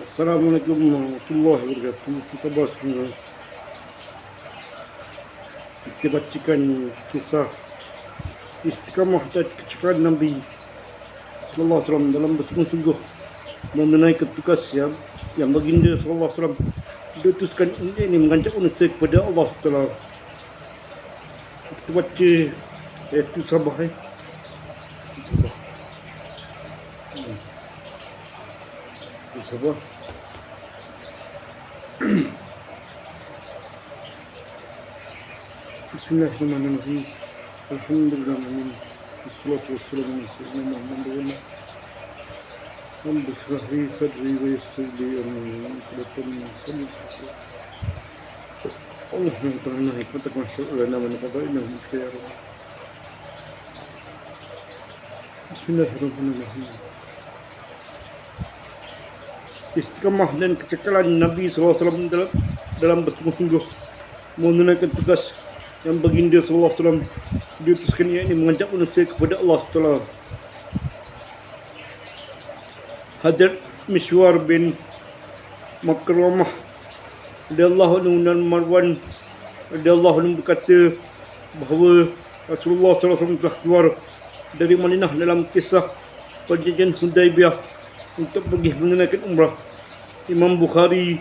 Assalamualaikum warahmatullahi wabarakatuh. Kita bahas semua. Kita bacakan kisah istiqamah dan kecekalan Nabi Sallallahu Alaihi Wasallam dalam bersungguh-sungguh menunaikan tugas yang yang baginda Sallallahu Alaihi Wasallam diutuskan ini mengajak manusia kepada Allah Taala. Kita baca iaitu Sabah eh. Sabah. بسم الله الرحمن الرحيم. الحمد لله من والصلاة والسلام على سيدنا محمد وعلى رب اشرح لي صدري ويسر لي أمري. عقدة من لساني اللهم اغفرنا حكمتك واشهد لنا من قضائنا من خير بسم الله الرحمن الرحيم. Istiqamah dan kecekalan Nabi SAW dalam, dalam bersungguh-sungguh menunaikan tugas yang baginda SAW diutuskan ia ini mengajak manusia kepada Allah SWT. Hadrat Mishwar bin Makramah radhiyallahu anhu dan Marwan radhiyallahu anhu berkata bahawa Rasulullah SAW telah keluar dari Madinah dalam kisah perjanjian Hudaibiyah untuk pergi menunaikan umrah. Imam Bukhari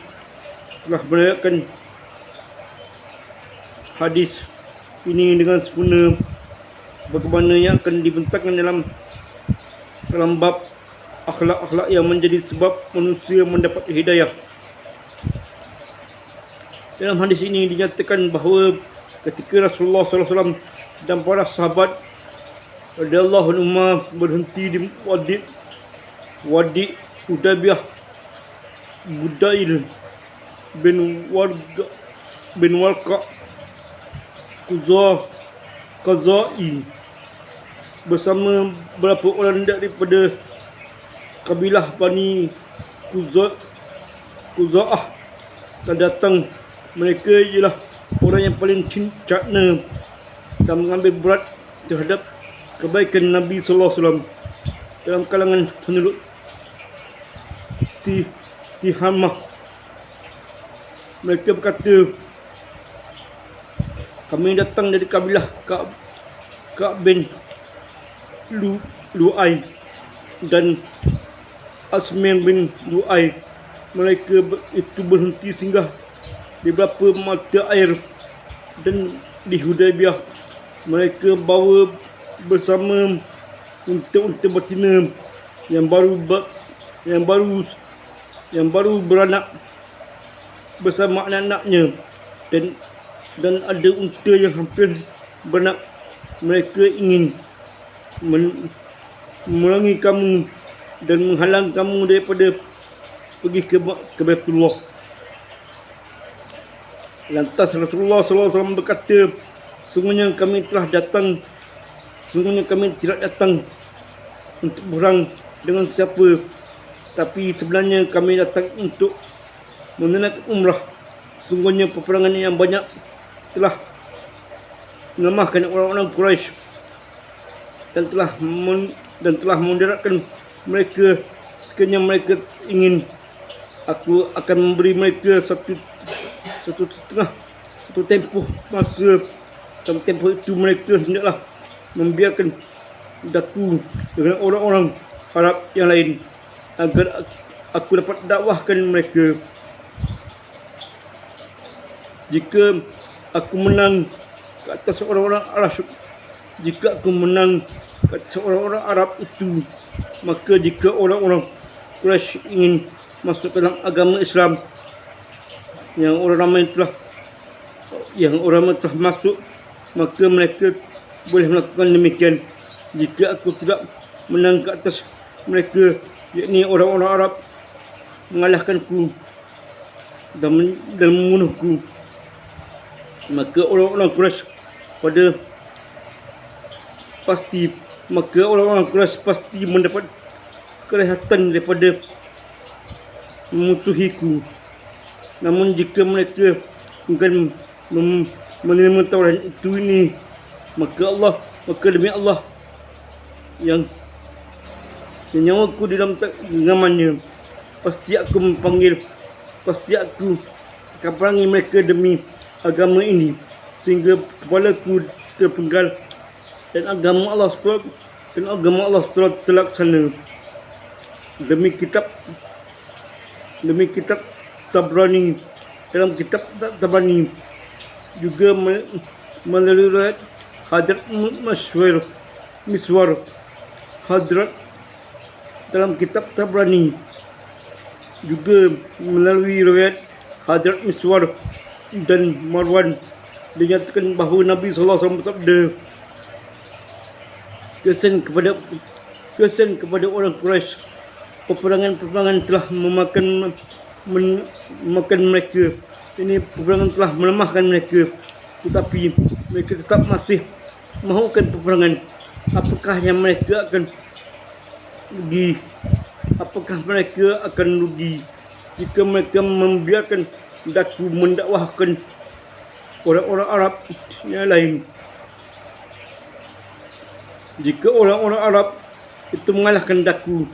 telah meriwayatkan hadis ini dengan sempurna bagaimana yang akan dibentangkan dalam dalam bab akhlak-akhlak yang menjadi sebab manusia mendapat hidayah. Dalam hadis ini dinyatakan bahawa ketika Rasulullah SAW dan para sahabat radhiyallahu anhum berhenti di Wadi Wadi Hudaybiyah Budail bin Warga bin Warqa Kuza Kazai bersama beberapa orang daripada kabilah Bani Kuza Kuzaah dan datang mereka ialah orang yang paling cincakna dan mengambil berat terhadap kebaikan Nabi sallallahu alaihi wasallam dalam kalangan penduduk Ti Tihamah mereka berkata kami datang dari kabilah Ka'b Ka'b bin Lu Lu'ai dan Asmin bin Lu'ai. Mereka itu berhenti singgah di beberapa mata air dan di Hudaibiyah mereka bawa bersama unta-unta betina yang baru yang baru yang baru beranak bersama anak-anaknya dan dan ada unta yang hampir beranak mereka ingin men, memerangi kamu dan menghalang kamu daripada pergi ke ke Baitullah. Lantas Rasulullah SAW berkata, sungguhnya kami telah datang, sungguhnya kami tidak datang untuk berang dengan siapa, tapi sebenarnya kami datang untuk menunaikan umrah. Sungguhnya peperangan yang banyak telah mengamahkan orang-orang Quraisy dan telah men, dan telah menderatkan mereka sekiranya mereka ingin aku akan memberi mereka satu satu setengah satu tempoh masa dalam tempoh itu mereka hendaklah membiarkan daku dengan orang-orang Arab yang lain agar aku dapat dakwahkan mereka. Jika aku menang ke atas orang-orang Arab jika aku menang ke atas orang-orang Arab itu maka jika orang-orang Quraisy ingin masuk dalam agama Islam yang orang ramai telah yang orang ramai telah masuk maka mereka boleh melakukan demikian. Jika aku tidak menang ke atas mereka yakni orang-orang Arab mengalahkanku dan, men- dan membunuhku. Maka orang-orang Quraisy pada pasti maka orang-orang Quraisy pasti mendapat kelihatan daripada memusuhiku. Namun jika mereka mem- menerima tawaran itu ini maka Allah maka demi Allah yang nyawaku di dalam genggamannya pasti aku memanggil pasti aku akan perangi mereka demi agama ini sehingga kepalaku terpenggal dan agama Allah SWT dan agama Allah SWT terlaksana. Demi kitab demi kitab Tabrani dalam kitab Tabrani juga me- melalui Hadrat Maswar Miswar Hadrat dalam kitab Tabrani. Juga melalui riwayat Hadrat Miswar dan Marwan dinyatakan bahawa Nabi SAW bersabda kesan kepada kesan kepada orang Quraisy peperangan-peperangan telah memakan men, memakan mereka. Ini peperangan telah melemahkan mereka. Tetapi mereka tetap masih mahukan peperangan. Apakah yang mereka akan rugi apakah mereka akan rugi? Jika mereka membiarkan daku mendakwahkan orang-orang Arab yang lain. Jika orang-orang Arab itu mengalahkan daku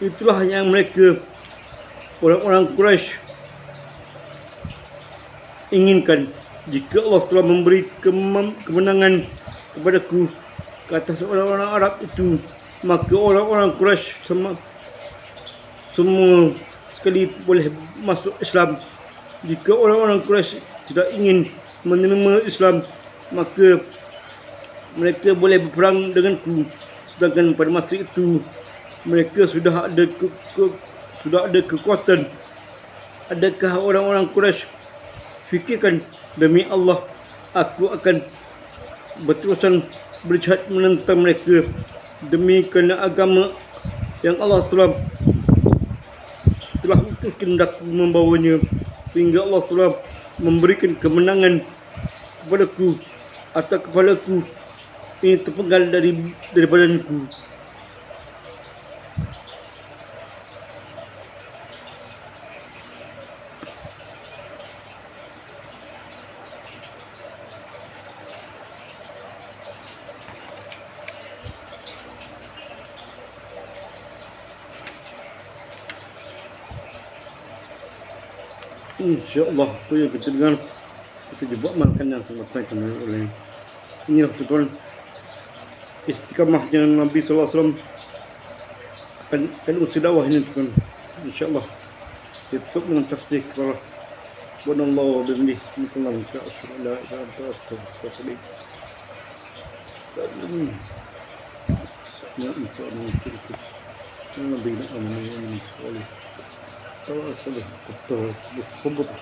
itulah yang mereka orang-orang Quraisy inginkan. Jika Allah telah memberi kemenangan kepadaku ke atas orang-orang Arab itu maka orang-orang Quraisy semua semua sekali boleh masuk Islam. Jika orang-orang Quraisy tidak ingin menerima Islam maka mereka boleh berperang denganku sedangkan pada masa itu mereka sudah ada ke, ke, sudah ada kekuatan. Adakah orang-orang Quraisy fikirkan demi Allah aku akan berterusan berjihad menentang mereka demi kerana agama yang Allah telah telah utuskan daku membawanya sehingga Allah telah memberikan kemenangan kepadaku atau kepadaku ini terpenggal dari daripadanya InsyaAllah apa yang kita dengar kita juga amalkan yang disampaikan oleh inilah tuan istiqamahnya Nabi SAW akan akan usaha dakwah ini tuan InsyaAllah kita tutup dengan tasbih kepada Buat Allah wa bihamdih Bismillah wa ta'asyur La ilaha illa astagfirullah Ya Isa Allah Firkus Ya Nabi Muhammad Wa আসলে করতে হবে সভ্যতা।